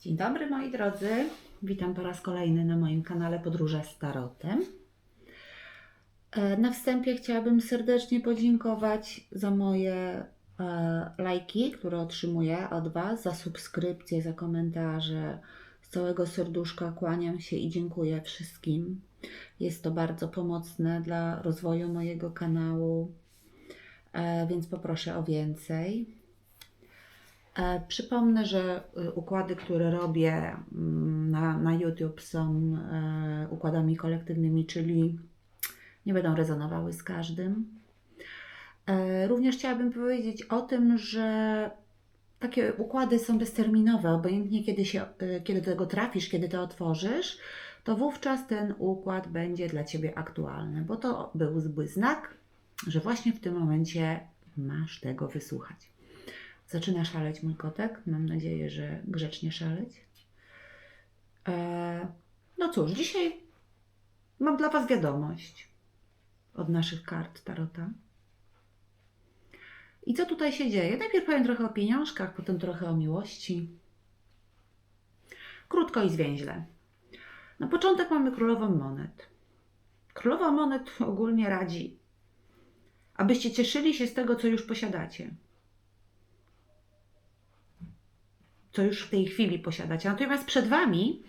Dzień dobry moi drodzy. Witam po raz kolejny na moim kanale Podróże z Tarotem. E, Na wstępie chciałabym serdecznie podziękować za moje e, lajki, które otrzymuję od Was, za subskrypcje, za komentarze. Z całego serduszka kłaniam się i dziękuję wszystkim. Jest to bardzo pomocne dla rozwoju mojego kanału, e, więc poproszę o więcej. E, Przypomnę, że y, układy, które robię mm, na, na YouTube są e, układami kolektywnymi, czyli nie będą rezonowały z każdym. E, Również chciałabym powiedzieć o tym, że takie układy są bezterminowe, obojętnie kiedy, się, kiedy do tego trafisz, kiedy to otworzysz, to wówczas ten układ będzie dla Ciebie aktualny, bo to był zły znak, że właśnie w tym momencie masz tego wysłuchać. Zaczyna szaleć mój kotek. Mam nadzieję, że grzecznie szaleć. E, no cóż, dzisiaj mam dla Was wiadomość od naszych kart Tarota. I co tutaj się dzieje? Najpierw powiem trochę o pieniążkach, potem trochę o miłości. Krótko i zwięźle. Na początek mamy królową monet. Królowa monet ogólnie radzi, abyście cieszyli się z tego, co już posiadacie. Co już w tej chwili posiadacie. Natomiast przed Wami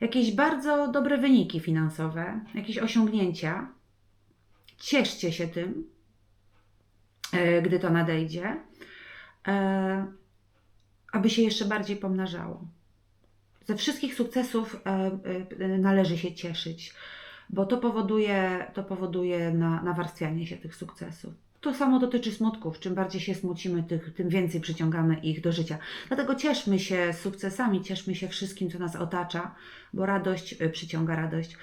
jakieś bardzo dobre wyniki finansowe, jakieś osiągnięcia. Cieszcie się tym, e, gdy to nadejdzie, e, aby się jeszcze bardziej pomnażało. Ze wszystkich sukcesów e, należy się cieszyć, bo to powoduje, to powoduje na, nawarstwianie się tych sukcesów. To samo dotyczy smutków. Czym bardziej się smucimy, tych, tym więcej przyciągamy ich do życia. Dlatego cieszmy się sukcesami, cieszmy się wszystkim, co nas otacza, bo radość y, przyciąga radość.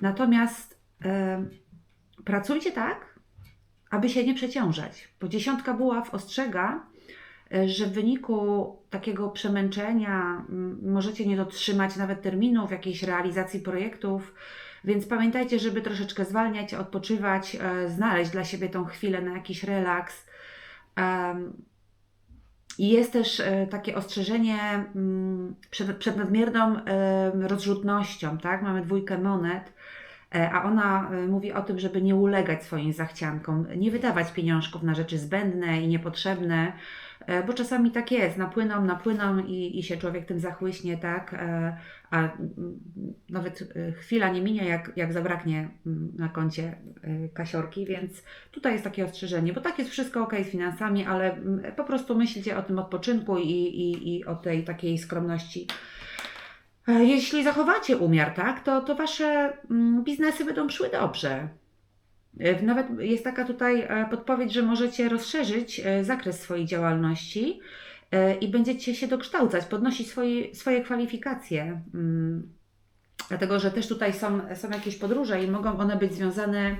Natomiast e, pracujcie tak, aby się nie przeciążać, bo dziesiątka buław ostrzega, e, że w wyniku takiego przemęczenia możecie nie dotrzymać nawet terminów, jakiejś realizacji projektów. Więc pamiętajcie, żeby troszeczkę zwalniać, odpoczywać, e, znaleźć dla siebie tą chwilę na jakiś relaks. I jest też e, takie ostrzeżenie mm, przed, przed nadmierną rozrzutnością, tak? Mamy dwójkę monet, a ona e, mówi o tym, żeby nie ulegać swoim zachciankom, nie wydawać pieniążków na rzeczy zbędne i niepotrzebne, e, bo czasami tak jest, napłyną, napłyną i, i się człowiek tym zachłyśnie, tak? E, A nawet e, chwila nie minie, jak, jak zabraknie na koncie e, kasiorki, więc tutaj jest takie ostrzeżenie, bo tak jest wszystko ok z finansami, ale po prostu myślcie o tym odpoczynku i, i, i o tej takiej skromności. E, Jeśli zachowacie umiar, tak, to, to wasze mm, biznesy będą szły dobrze. E, Nawet jest taka tutaj e, podpowiedź, że możecie rozszerzyć zakres swojej działalności i będziecie się dokształcać, podnosić swoje, swoje kwalifikacje. Mm, Dlatego, że też tutaj są, są jakieś podróże i mogą one być związane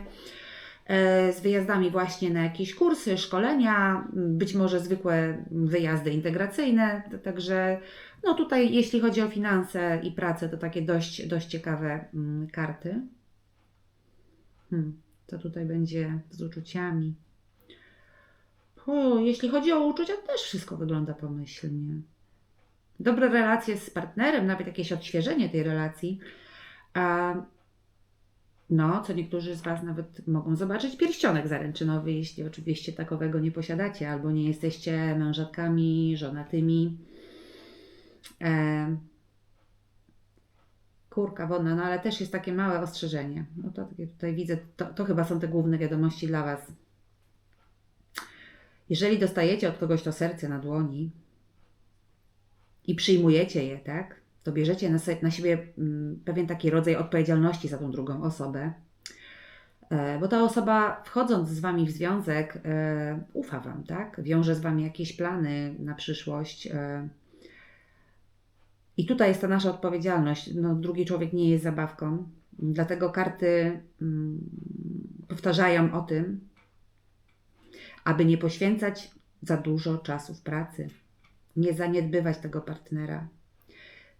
z wyjazdami właśnie na jakieś kursy, szkolenia, być może zwykłe wyjazdy integracyjne. Także no tutaj, jeśli chodzi o finanse i pracę, to takie dość, dość ciekawe mm, karty. Hmm, co tutaj będzie z uczuciami? O, jeśli chodzi o uczucia, to też wszystko wygląda pomyślnie. Dobre relacje z partnerem, nawet jakieś odświeżenie tej relacji. A no, co niektórzy z Was nawet mogą zobaczyć pierścionek zaręczynowy, jeśli oczywiście takowego nie posiadacie, albo nie jesteście mężatkami, żonatymi. E, kurka wodna, no ale też jest takie małe ostrzeżenie. No to takie tutaj widzę, to, to chyba są te główne wiadomości dla Was. Jeżeli dostajecie od kogoś to serce na dłoni i przyjmujecie je, tak, to bierzecie na, na siebie mm, pewien taki rodzaj odpowiedzialności za tą drugą osobę, E, bo ta osoba wchodząc z Wami w związek e, ufa Wam, tak, wiąże z Wami jakieś plany na przyszłość. E, i tutaj jest ta nasza odpowiedzialność. No, drugi człowiek nie jest zabawką, dlatego karty mm, powtarzają o tym, aby nie poświęcać za dużo czasu w pracy, nie zaniedbywać tego partnera.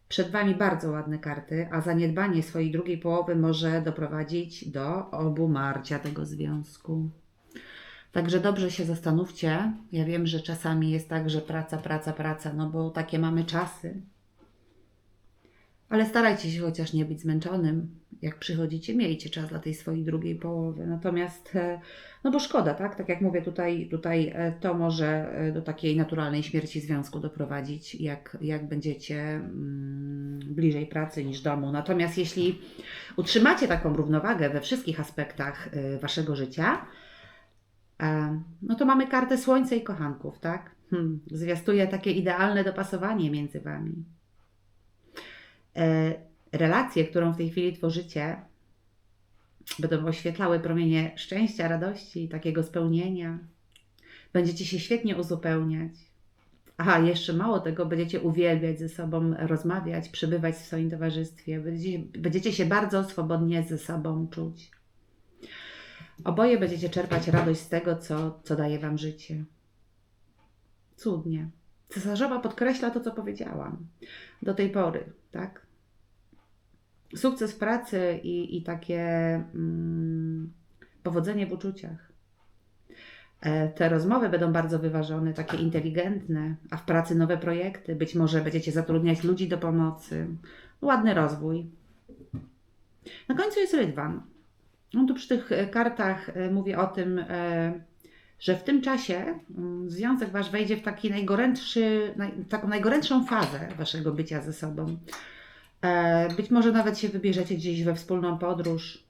Przed Wami bardzo ładne karty, a zaniedbanie swojej drugiej połowy może doprowadzić do obumarcia tego związku. Także dobrze się zastanówcie. Ja wiem, że czasami jest tak, że praca, praca, praca, no bo takie mamy czasy. Ale starajcie się chociaż nie być zmęczonym. Jak przychodzicie, miejcie czas dla tej swojej drugiej połowy. Natomiast, e, no bo szkoda, tak? Tak jak mówię, tutaj, tutaj e, to może e, do takiej naturalnej śmierci związku doprowadzić, jak, jak będziecie mm, bliżej pracy niż domu. Natomiast jeśli utrzymacie taką równowagę we wszystkich aspektach waszego życia, no to mamy kartę Słońca i kochanków, tak? Hmm, zwiastuje takie idealne dopasowanie między wami relację, którą w tej chwili tworzycie, będą oświetlały promienie szczęścia, radości, takiego spełnienia. Będziecie się świetnie uzupełniać. Aha, jeszcze mało tego, będziecie uwielbiać ze sobą rozmawiać, przebywać w swoim towarzystwie. Będziecie, będziecie się bardzo swobodnie ze sobą czuć. Oboje będziecie czerpać radość z tego, co, co daje Wam życie. Cudnie. Cesarzowa podkreśla to, co powiedziałam do tej pory, tak? Sukces w pracy i, i takie mm, powodzenie w uczuciach. E, Te rozmowy będą bardzo wyważone, takie inteligentne, a w pracy nowe projekty. Być może będziecie zatrudniać ludzi do pomocy. Ładny rozwój. Na końcu jest rydwan. On tu przy tych e, kartach e, mówi o tym, że w tym czasie mm, związek wasz wejdzie w taki najgorętszy, naj, taką najgorętszą fazę waszego bycia ze sobą. E, Być może nawet się wybierzecie gdzieś we wspólną podróż,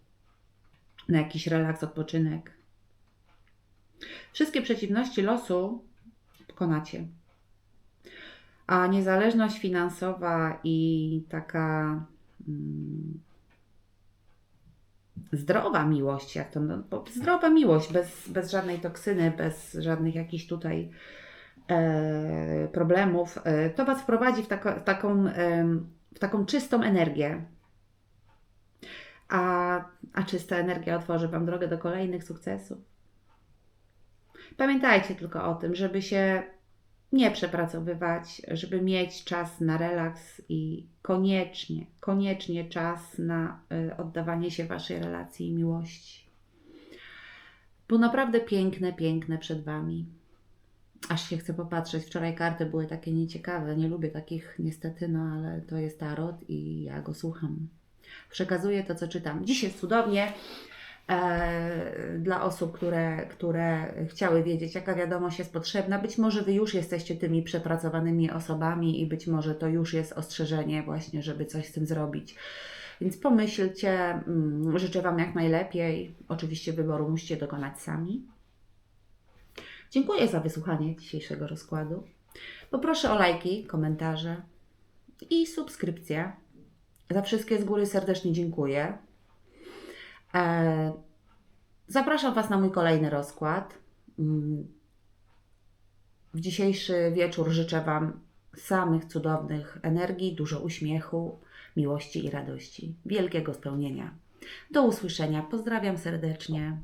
na jakiś relaks, odpoczynek. Wszystkie przeciwności losu pokonacie. A niezależność finansowa i taka mm, zdrowa miłość, jak to, no, zdrowa miłość, bez, bez żadnej toksyny, bez żadnych jakichś tutaj e, problemów, e, to Was wprowadzi w, tako, w, taką, em, w taką czystą energię. A, a czysta energia otworzy Wam drogę do kolejnych sukcesów. Pamiętajcie tylko o tym, żeby się nie przepracowywać, żeby mieć czas na relaks i koniecznie, koniecznie czas na y, oddawanie się Waszej relacji i miłości. Było naprawdę piękne, piękne przed Wami. Aż się chcę popatrzeć. Wczoraj karty były takie nieciekawe. Nie lubię takich niestety, no ale to jest tarot i ja go słucham. Przekazuję to, co czytam. Dziś jest cudownie e, dla osób, które, które chciały wiedzieć, jaka wiadomość jest potrzebna. Być może Wy już jesteście tymi przepracowanymi osobami i być może to już jest ostrzeżenie właśnie, żeby coś z tym zrobić. Więc pomyślcie, mm, życzę Wam jak najlepiej. Oczywiście wyboru musicie dokonać sami. Dziękuję za wysłuchanie dzisiejszego rozkładu. Poproszę o lajki, komentarze i subskrypcję. Za wszystkie z góry serdecznie dziękuję. E, Zapraszam Was na mój kolejny rozkład. Mm, W dzisiejszy wieczór życzę Wam samych cudownych energii, dużo uśmiechu, miłości i radości, wielkiego spełnienia. Do usłyszenia. Pozdrawiam serdecznie.